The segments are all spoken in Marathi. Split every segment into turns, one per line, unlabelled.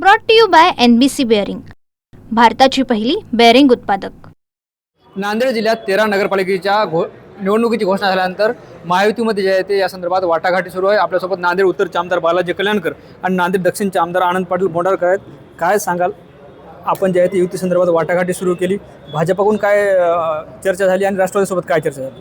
Brought to you by N B C bearing भारताची पहिली बेअरिंग उत्पादक.
नांदेड जिल्ह्यात तेरा नगरपालिकेच्या घो निवडणुकीची घोषणा झाल्यानंतर महायुतीमध्ये जे आहे ते या संदर्भात वाटाघाटी सुरू आहे. आपल्यासोबत नांदेड उत्तरचे आमदार बालाजी कल्याणकर आणि नांदेड दक्षिणचे आमदार आनंद पाटील बोंडारकर आहेत. काय सांगाल? आपण जे आहे ते युती संदर्भात वाटाघाटी सुरू केली. भाजपाकडून काय अ, चर्चा झाली आणि राष्ट्रवादीसोबत काय चर्चा झाली?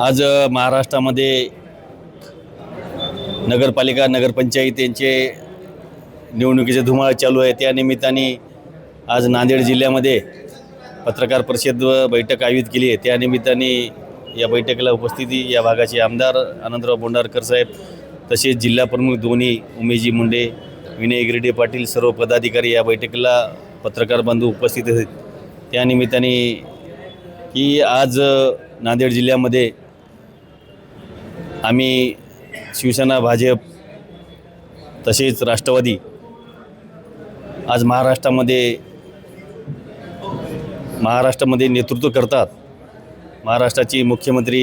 आज अ, महाराष्ट्रामध्ये नगरपालिका नगरपंचायत यांचे निवडणुकीचे धुमाळ चालू आहे. त्या निमित्ताने आज नांदेड जिल्ह्यामध्ये पत्रकार परिषद व बैठक आयोजित केली आहे. त्या निमित्ताने या बैठकीला उपस्थिती या भागाचे आमदार आनंदराव बोंडारकर साहेब तसेच जिल्हा प्रमुख दोन्ही उमेशजी मुंडे विनय गिरडे पाटील सर्व पदाधिकारी या बैठकीला पत्रकार बंधू उपस्थित आहेत. त्यानिमित्ताने की आज नांदेड जिल्ह्यामध्ये आम्ही शिवसेना भाजप तसेच राष्ट्रवादी आज महाराष्ट्रामध्ये महाराष्ट्रामध्ये नेतृत्व करतात. महाराष्ट्राची मुख्यमंत्री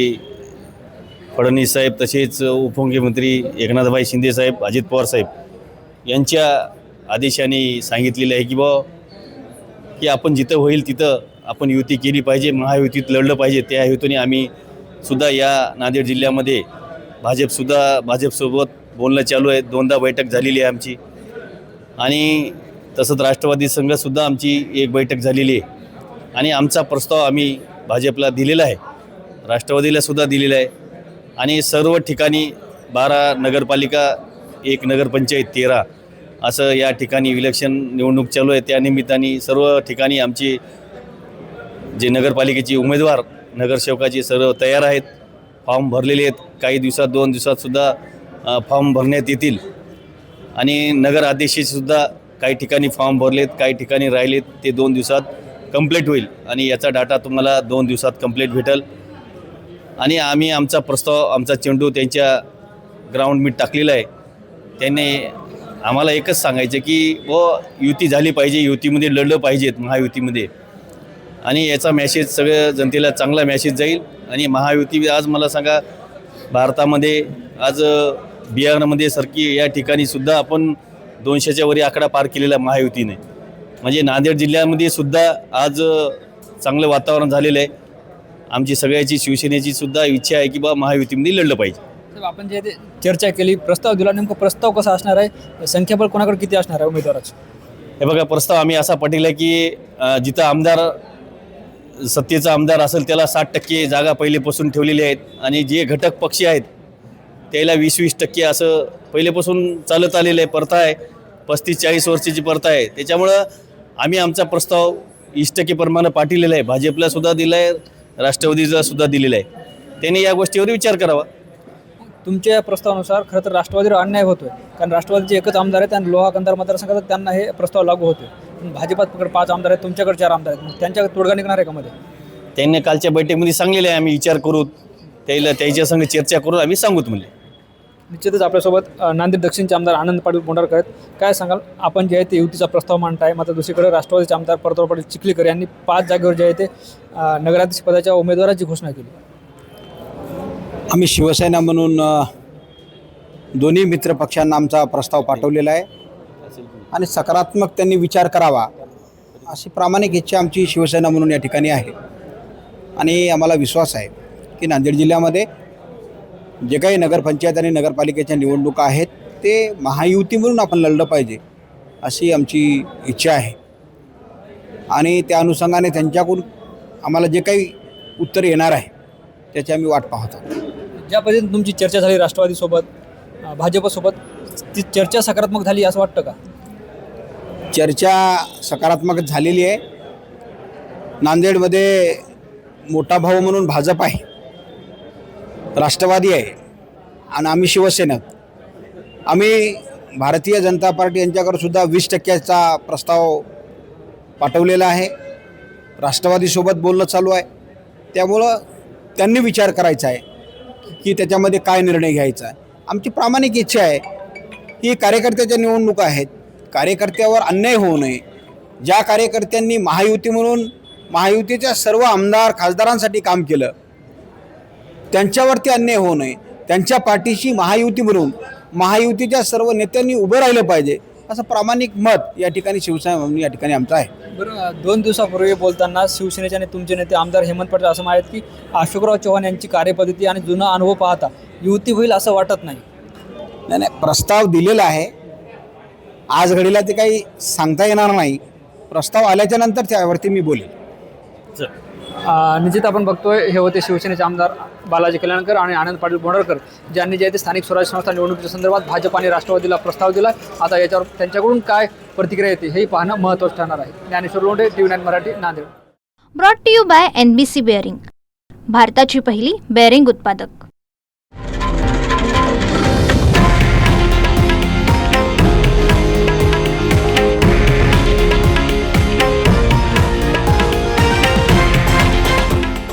फडणवीस साहेब तसेच उपमुख्यमंत्री एकनाथभाई शिंदेसाहेब अजित पवार साहेब यांच्या आदेशाने सांगितलेलं आहे की बा की आपण जिथं होईल तिथं आपण युती केली पाहिजे महायुतीत लढलं पाहिजे. त्या हेतूने आम्ही सुद्धा या नांदेड जिल्ह्यामध्ये भाजपसुद्धा भाजपसोबत बोलणं चालू आहे. दोनदा बैठक झालेली आहे आमची. आणि तसंच राष्ट्रवादी संघसुद्धा आमची एक बैठक झालेली आहे. आणि आमचा प्रस्ताव आम्ही भाजपला दिलेला आहे. राष्ट्रवादीलासुद्धा दिलेला आहे. आणि सर्व ठिकाणी बारा नगरपालिका एक नगरपंचायत तेरा असं या ठिकाणी इलेक्शन निवडणूक चालू आहे. त्या निमित्ताने सर्व ठिकाणी आमची जे नगरपालिकेचे उमेदवार नगरसेवकाचे सर्व तयार आहेत. फॉर्म भरलेले आहेत. काही दिवसात दोन दिवसातसुद्धा फॉर्म भरण्यात येतील. आणि नगर आदेशीसुद्धा काही ठिकाणी फॉर्म भरलेत काही ठिकाणी राहिलेत ते दोन दिवसात कंप्लीट होईल. आणि याचा डाटा तुम्हाला दोन दिवसात कंप्लीट भेटेल. आणि आम्ही आमचा प्रस्ताव आमचा चेंडू त्यांच्या ग्राउंड मीट टाकलेला आहे. त्यांनी आम्हाला एकच सांगायचं की व युती झाली पाहिजे युतीमध्ये लढलं पाहिजेत महायुतीमध्ये. आणि याचा मॅसेज सगळ्या जनतेला चांगला मॅसेज जाईल. आणि महायुती आज मला सांगा भारतामध्ये आज बिहारमध्ये सारखी या ठिकाणी सुद्धा आपण दोनशेच्या वरी आकडा पार केलेला महायुतीने. म्हणजे नांदेड जिल्ह्यामध्ये सुद्धा आज चांगलं वातावरण झालेलं आहे. आमची सगळ्याची शिवसेनेची सुद्धा इच्छा आहे की बा महायुतीमध्ये लढलं पाहिजे.
आपण जे चर्चा केली प्रस्ताव दिला नेमका प्रस्ताव कसा असणार आहे? संख्याबळ कोणाकडे किती असणार आहे उमेदवाराचं?
हे बघा प्रस्ताव आम्ही असा आहे की जिथं आमदार सत्तेचा आमदार असेल त्याला साठ टक्के जागा पहिलेपासून ठेवलेली आहेत. आणि जे घटक पक्षी आहेत त्याला वीस वीस टक्के असं पहिलेपासून चालत आलेलं आहे प्रथा आहे. पस्तीस चाळीस वर्षाची प्रथा आहे. त्याच्यामुळं आम्ही आमचा प्रस्ताव वीस टक्के प्रमाणे पाठवलेला आहे. भाजपला सुद्धा दिला आहे राष्ट्रवादीचा सुद्धा दिलेला आहे. त्यांनी या गोष्टीवर विचार करावा.
तुमच्या या प्रस्तावानुसार खरं तर राष्ट्रवादीवर अन्याय होतोय. कारण राष्ट्रवादीचे एकच आमदार आहेत आणि लोहा कंधार मतदारसंघात त्यांना हे प्रस्ताव लागू होते पण भाजपात पकड पाच आमदार आहेत तुमच्याकडे चार आमदार आहेत. त्यांच्या तोडगा निघणार आहे का मध्ये?
त्यांनी कालच्या बैठकीमध्ये सांगलेलं आहे आम्ही विचार करू. त्याला त्याच्या संग चर्चा करून आम्ही सांगूत म्हणजे
निश्चितच आपल्यासोबत नांदेड दक्षिणचे आमदार आनंद पाटील बोंडारकर आहेत. काय सांगाल? आपण जे आहे ते युतीचा प्रस्ताव मांडताय मात्र दुसरीकडे राष्ट्रवादीचे आमदार परतराव पाटील चिखलीकर यांनी पाच जागेवर जे आहे ते नगराध्यक्ष पदाच्या उमेदवाराची घोषणा केली.
आम्ही शिवसेना म्हणून दोन्ही मित्र पक्षांना आमचा प्रस्ताव पाठवलेला आहे. आणि सकारात्मक त्यांनी विचार करावा अशी प्रामाणिक इच्छा आमची शिवसेना म्हणून या ठिकाणी आहे. आणि आम्हाला विश्वास आहे की नांदेड जिल्ह्यामध्ये जे काही नगरपंचायत आणि नगरपालिकेच्या निवडणुका आहेत ते महायुती म्हणून आपण लढलं पाहिजे अशी आमची इच्छा आहे. आणि त्या अनुषंगाने त्यांच्याकडून आम्हाला जे काही उत्तर येणार आहे त्याची आम्ही वाट पाहत आहोत.
ज्या पद्धतीने तुमची चर्चा झाली राष्ट्रवादीसोबत भाजपसोबत ती चर्चा सकारात्मक झाली असं वाटतं का?
चर्चा सकारात्मक झालेली आहे. नांदेडमध्ये मोठा भाऊ म्हणून भाजप आहे. राष्ट्रवादी आहे. आणि आम्ही शिवसेनक आम्ही भारतीय जनता पार्टी यांच्याकडे सुद्धा वीस टक्क्याचा प्रस्ताव पाठवलेला आहे. राष्ट्रवादीसोबत बोलणं चालू आहे. त्यामुळं त्यांनी विचार करायचा आहे की त्याच्यामध्ये काय निर्णय घ्यायचा आहे. आमची प्रामाणिक इच्छा आहे की कार्यकर्त्याच्या निवडणुका आहेत. कार्यकर्त्यावर अन्याय होऊ नये. ज्या कार्यकर्त्यांनी महायुती म्हणून महायुतीच्या सर्व आमदार खासदारांसाठी काम केलं त्यांच्यावरती अन्याय होऊ नये. त्यांच्या पाठीशी महायुती म्हणून महायुतीच्या सर्व नेत्यांनी उभं राहिलं पाहिजे असं प्रामाणिक मत या ठिकाणी शिवसेना या ठिकाणी आमचं आहे.
बरं दोन दिवसापूर्वी बोलताना शिवसेनेचे आणि तुमचे नेते आमदार हेमंत पटेल असं म्हणाले की अशोकराव चव्हाण यांची कार्यपद्धती आणि जुना अनुभव पाहता युती होईल असं वाटत नाही.
नाही नाही प्रस्ताव दिलेला आहे. आज घडीला ते काही सांगता येणार नाही. प्रस्ताव आल्याच्यानंतर त्यावरती मी बोलेन.
निश्चित आपण बघतोय हे होते शिवसेनेचे आमदार बालाजी कल्याणकर आणि आनंद पाटील बोंडरकर ज्यांनी जे आहे ते स्थानिक स्वराज्य संस्था निवडणुकीच्या संदर्भात भाजप आणि राष्ट्रवादीला प्रस्ताव दिला आता याच्यावर त्यांच्याकडून काय प्रतिक्रिया येते हे पाहणं महत्त्वाचं ठरणार आहे. Dnyaneshwar Londhe T V Marathi Nanded.
Brought to you by N B C bearing भारताची पहिली बेअरिंग उत्पादक.